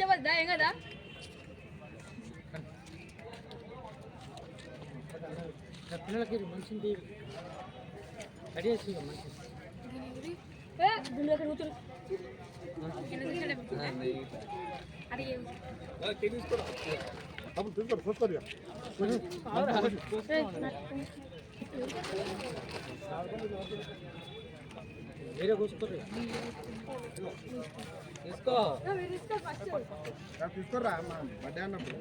కూర్చోవద్దా ఏం కదా? పిల్లలకి మనిషింది రెడీ చేసింది మనిషి తీసుకోరా వేరే కూర్చుకోరు తీసుకో. తీసుకురా అమ్మ. బర్త్డే అన్నప్పుడు.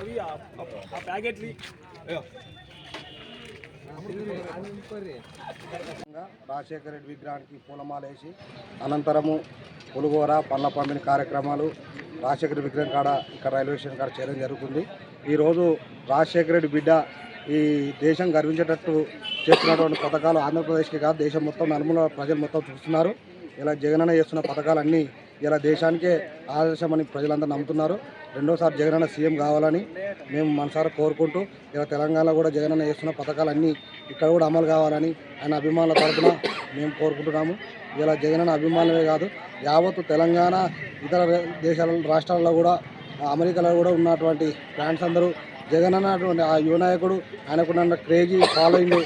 అవి ఆ ఆ ప్యాకెట్లు. రాజశేఖర రెడ్డి విగ్రహానికి పూలమాల వేసి అనంతరము పులిగోర పండ్ల పంపిణీ కార్యక్రమాలు రాజశేఖర రెడ్డి విగ్రహం కాడ ఇక్కడ రైల్వే స్టేషన్ కాడ చేయడం జరుగుతుంది. ఈరోజు రాజశేఖర రెడ్డి బిడ్డ ఈ దేశం గర్వించేటట్టు చేస్తున్నటువంటి పథకాలు ఆంధ్రప్రదేశ్కి కాదు దేశం మొత్తం నలుమూల ప్రజలు మొత్తం చూస్తున్నారు. ఇలా జగనన్న చేస్తున్న పథకాలన్నీ ఇలా దేశానికే ఆదర్శమని ప్రజలందరూ నమ్ముతున్నారు. రెండోసారి జగనన్న సీఎం కావాలని మేము మనసారా కోరుకుంటూ ఇలా తెలంగాణలో కూడా జగనన్న చేస్తున్న పథకాలన్నీ ఇక్కడ కూడా అమలు కావాలని ఆయన అభిమానుల తరఫున మేము కోరుకుంటున్నాము. ఇలా జగనన్న అభిమానులే కాదు యావత్తు తెలంగాణ ఇతర దేశాల రాష్ట్రాల్లో కూడా అమెరికాలో కూడా ఉన్నటువంటి ఫ్యాన్స్ అందరూ జగన్ అన్నటువంటి ఆ యువనాయకుడు ఆయనకున్న క్రేజీ ఫాలోయింగ్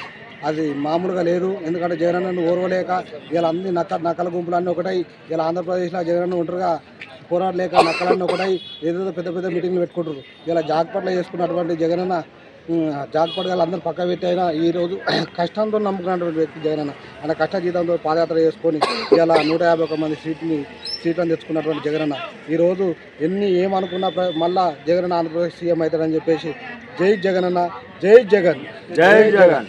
అది మామూలుగా లేదు. ఎందుకంటే జగనన్న ఓర్వలేక ఇలా అన్ని నక్క నక్కల గుంపులు అన్నీ ఒకటై ఇలా ఆంధ్రప్రదేశ్లో జగనన్న ఉంటారుగా పోరాడలేక నక్కలన్నీ ఒకటై ఏదేదో పెద్ద పెద్ద మీటింగ్లు పెట్టుకుంటారు. ఇలా జాగ్పట్ల చేసుకున్నటువంటి జగనన్న ఉమ్, జాగ్పట్ అందరూ పక్క పెట్టి అయినా ఈ రోజు కష్టంతో నమ్ముకున్నటువంటి వ్యక్తి జగనన్న. ఆయన కష్ట జీతంతో పాదయాత్ర చేసుకొని ఇలా నూట యాభై ఒక మంది సీట్ని సీట్లను తెచ్చుకున్నటువంటి జగనన్న. ఈరోజు ఎన్ని ఏమనుకున్నా ప్ర- మళ్ళా జగనన్న ఆంధ్రప్రదేశ్ సీఎం అవుతాడని చెప్పేసి జై జగనన్న జై జగన్. జై Jagan.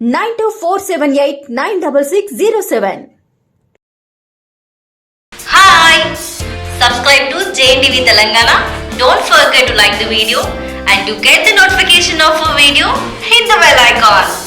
9278966607 Hi! Subscribe to JNTV Telangana. Don't forget to like the video and to get the notification of a video hit the bell icon.